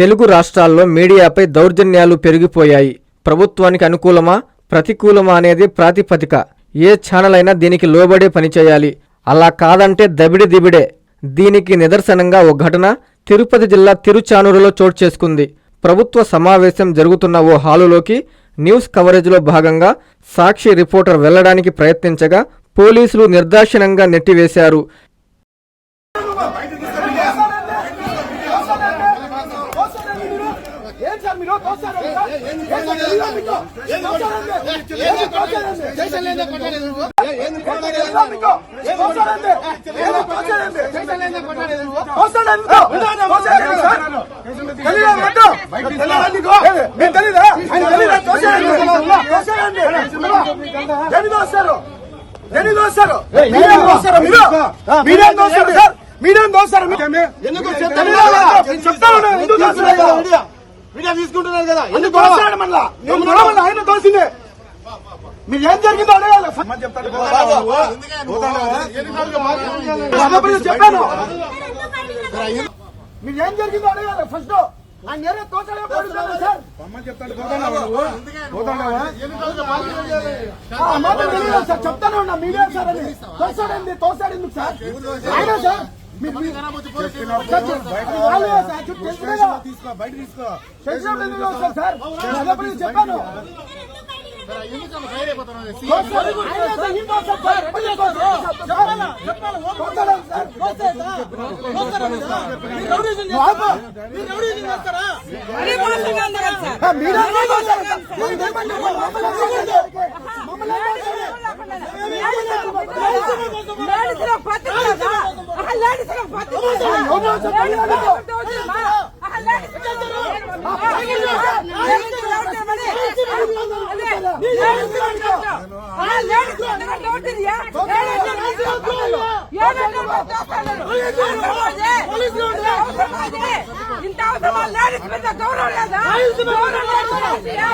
తెలుగు రాష్ట్రాల్లో మీడియాపై దౌర్జన్యాలు పెరిగిపోయాయి. ప్రభుత్వానికి అనుకూలమా? ప్రతికూలమా అనేది ప్రాతిపదిక. ఏ ఛానల్ అయినా దీనికి లోబడే పనిచేయాలి అలా కాదంటే దబిడి దిబిడే. దీనికి నిదర్శనంగా ఓ ఘటన తిరుపతి జిల్లా తిరుచానూరులో చోటు చేసుకుంది. ప్రభుత్వ సమావేశం జరుగుతున్న ఓ హాలులోకి న్యూస్ కవరేజ్లో భాగంగా సాక్షి రిపోర్టర్ వెళ్ళడానికి ప్రయత్నించగా పోలీసులు నిర్దాక్షిణంగా నెట్టివేశారు ఏం సార్ మీరు తోస్తారా సార్? ఏం సార్ తెలియదా మీకు? తోస్తారండి. ఏంది తోస్తారండి? తెలియదా మీకు? ఏంది తోస్తారండి? తోస్తారండి తోస్తారండి సార్? మీకు? తెలీదా. ఎన్ని దోస్తారు? మీరేం దోస్తారు మీరు? మీరేం దోస్తారు సార్? మీరేం దోస్తారు? చెప్తాను. ఎందుకు మీడియా తీసుకుంటున్నారు కదా. ఎందుకు దోస్తాడు మళ్ళా? నువ్వు నడవల్ల ఆయన దోసిందే మీరు ఏం జరిగిందో అడగాలి. చెప్పాను. మీరు ఏం జరిగిందో అడగాలి ఫస్ట్. ఆయన ఏరే తోసాడే పడుతున్నాడు సార్. చెప్తానే ఉన్నా మీరే సార్ అని. తోసాడండి తోసాడు ఎందుకు సార్? ఆయన సార్. మీ- నేను అదే పని చెప్పాను తోసాడు. ఇంత అవసరం లేడీస్ మీద గౌరవం లేదా గౌరవం లేదా?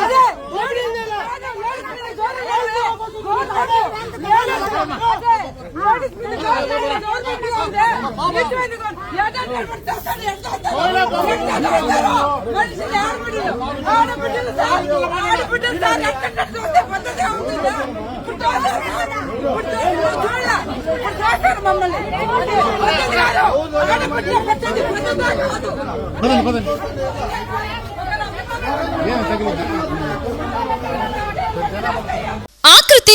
అదే, లేడీస్ మీద గౌరవం లేదా? గౌరవం అదే, లేడీస్ మీద గౌరవం లేదా? మనుషులు ఆడబిడ్డలు, ఆడబిడ్డలు సార్, ఆడబిడ్డలు సార్, ఎక్కడ చూస్తే పద్ధతి అవుతుందా? ఇప్పుడు చూస్తారు కదా? ఇప్పుడు చూస్తారు, చూడాలా? ఇప్పుడు చూస్తారు మమ్మల్ని. పద్ధతి కాదు. ఆడబిడ్డలు పద్ధతి, పద్ధతి కాదు. ఆకృతి